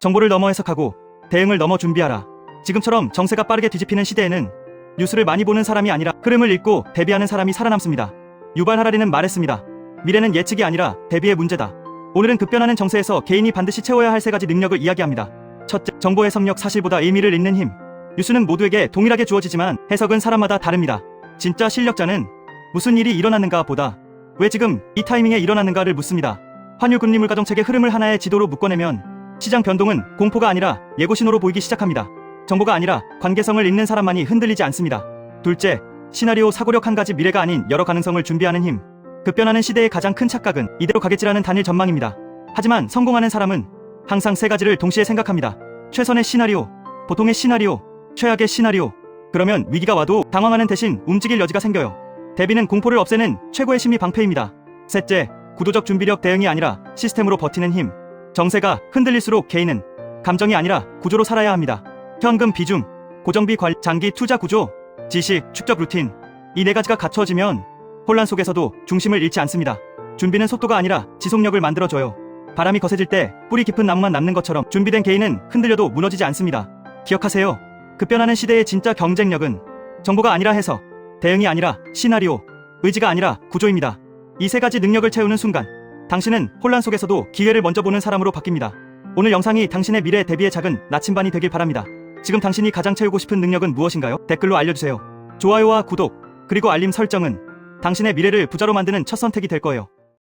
정보를 넘어 해석하고 대응을 넘어 준비하라. 지금처럼 정세가 빠르게 뒤집히는 시대에는 뉴스를 많이 보는 사람이 아니라 흐름을 읽고 대비하는 사람이 살아남습니다. 유발 하라리는 말했습니다. 미래는 예측이 아니라 대비의 문제다. 오늘은 급변하는 정세에서 개인이 반드시 채워야 할 세 가지 능력을 이야기합니다. 첫째, 정보 해석력 사실보다 의미를 잇는 힘. 뉴스는 모두에게 동일하게 주어지지만 해석은 사람마다 다릅니다. 진짜 실력자는 무슨 일이 일어났는가 보다 왜 지금 이 타이밍에 일어났는가를 묻습니다. 환율 금리 물가정책의 흐름을 하나의 지도로 묶어내면 시장 변동은 공포가 아니라 예고 신호로 보이기 시작합니다. 정보가 아니라 관계성을 읽는 사람만이 흔들리지 않습니다. 둘째, 시나리오 사고력 한 가지 미래가 아닌 여러 가능성을 준비하는 힘. 급변하는 시대의 가장 큰 착각은 이대로 가겠지라는 단일 전망입니다. 하지만 성공하는 사람은 항상 세 가지를 동시에 생각합니다. 최선의 시나리오, 보통의 시나리오, 최악의 시나리오. 그러면 위기가 와도 당황하는 대신 움직일 여지가 생겨요. 대비는 공포를 없애는 최고의 심리 방패입니다. 셋째, 구도적 준비력 대응이 아니라 시스템으로 버티는 힘. 정세가 흔들릴수록 개인은 감정이 아니라 구조로 살아야 합니다. 현금 비중, 고정비 관리, 장기 투자 구조, 지식, 축적 루틴. 이 네 가지가 갖춰지면 혼란 속에서도 중심을 잃지 않습니다. 준비는 속도가 아니라 지속력을 만들어줘요. 바람이 거세질 때 뿌리 깊은 나무만 남는 것처럼 준비된 개인은 흔들려도 무너지지 않습니다. 기억하세요. 급변하는 시대의 진짜 경쟁력은 정보가 아니라 해석, 대응이 아니라 시나리오, 의지가 아니라 구조입니다. 이 세 가지 능력을 채우는 순간 당신은 혼란 속에서도 기회를 먼저 보는 사람으로 바뀝니다. 오늘 영상이 당신의 미래 대비의 작은 나침반이 되길 바랍니다. 지금 당신이 가장 채우고 싶은 능력은 무엇인가요? 댓글로 알려주세요. 좋아요와 구독, 그리고 알림 설정은 당신의 미래를 부자로 만드는 첫 선택이 될 거예요.